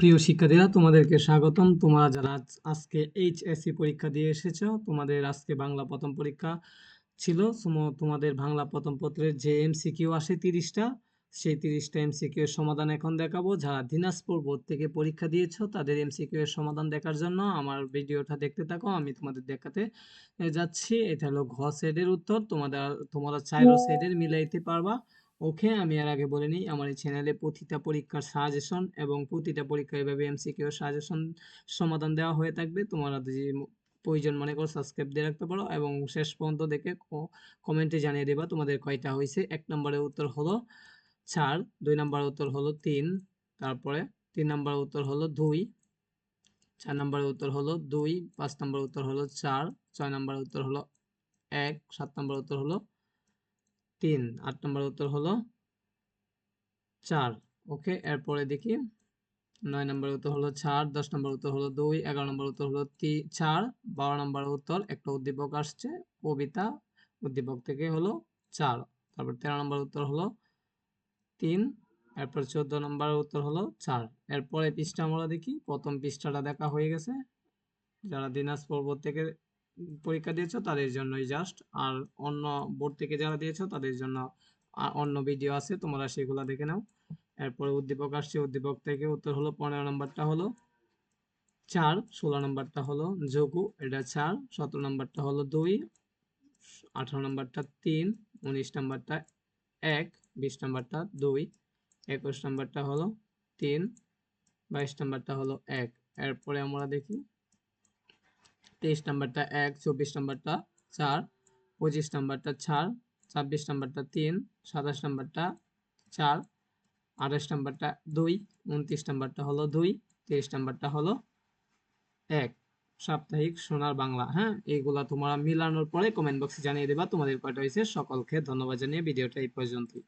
প্রিয় শিক্ষার্থীরা তোমাদেরকে স্বাগতম। তোমরা যারা আজ- আজকে এইচএসসি পরীক্ষা দিয়ে এসেছ তোমাদের আজকে বাংলা প্রথম পরীক্ষা ছিল। তোমাদের বাংলা প্রথম পত্রের যে এমসিকিউ আসে তিরিশটা সেই তিরিশটা এমসিকিউ এর সমাধান এখন দেখাবো। যারা দিনাজপুর বোর্ড থেকে পরীক্ষা দিয়েছ তাদের এমসিকিউ এর সমাধান দেখার জন্য আমার ভিডিওটা দেখতে থাকো আমি তোমাদের দেখাতে যাচ্ছি। এটা হলো ঘ সেটের উত্তর। তোমাদের তোমরা চাইরো সেটের মিলাইতে পারবা। ওকে আমি এর আগে বলে নিই, আমার এই চ্যানেলে প্রতিটা পরীক্ষার সাজেশন এবং প্রতিটা পরীক্ষা এভাবে এমসিকিউ সাজেশন সমাধান দেওয়া হয়ে থাকবে। তোমরা যদি প্রয়োজন মনে করো সাবস্ক্রাইব দিয়ে রাখতে পারো এবং শেষ পর্যন্ত দেখে কমেন্টে জানিয়ে দেবা তোমাদের কয়টা হয়েছে এক নম্বরের উত্তর হলো চার, দুই নম্বরের উত্তর হলো তিন, তারপরে তিন নম্বরের উত্তর হলো দুই, চার নম্বরের উত্তর হলো দুই, পাঁচ নম্বরের উত্তর হলো চার, ছয় নম্বরের উত্তর হলো এক, সাত নম্বরের উত্তর হলো তিন। আট নম্বর উত্তর হলো চার। ওকে, এরপরে দেখি। নয় নম্বর উত্তর হলো চার, দশ নম্বর উত্তর হলো দুই, এগারো নম্বর উত্তর হলো তি, চার, বারো নম্বর উত্তর একটা উদ্দীপক আসছে, কবিতা উদ্দীপক থেকে হলো চার। তারপর তেরো নম্বর উত্তর হলো তিন, এরপর চোদ্দ নম্বর উত্তর হলো চার। এরপরে পৃষ্ঠা আমরা দেখি, প্রথম পৃষ্ঠাটা দেখা হয়ে গেছে। যারা দিনাজপুর বোর্ড থেকে পরীক্ষা দিয়েছ তাদের জন্যই জাস্ট আর অন্য বোর্ড থেকে যারা দিয়েছ তাদের জন্য অন্য ভিডিও আছে, তোমরা সেগুলো দেখে নাও। এরপরে উদ্দীপক আসছে, উদ্দীপক থেকে উত্তর হলো পনেরো নম্বরটা হলো চার, ষোলো নম্বরটা হলো যোগু এটা চার, সতেরো নম্বরটা হলো দুই, আঠারো নম্বরটা তিন, উনিশ নম্বরটা এক, বিশ নম্বরটা দুই, একুশ নম্বরটা হলো তিন, বাইশ নম্বরটা হলো এক। এরপরে আমরা দেখি তেইশ নাম্বারটা এক, চব্বিশ নম্বরটা চার, পঁচিশ নম্বরটা চার, ছাব্বিশ নম্বরটা তিন, সাতাশ নম্বরটা চার, আঠাশ নাম্বারটা দুই, উনত্রিশ নাম্বারটা হলো দুই, তিরিশ নাম্বারটা হলো এক। সাপ্তাহিক সোনার বাংলা হ্যাঁ? এইগুলা তোমরা মিলানোর পরে কমেন্ট বক্সে জানিয়ে দেবা। তোমাদের কয়টা হয়েছে? সকলকে ধন্যবাদ জানিয়ে ভিডিওটা এই পর্যন্তই।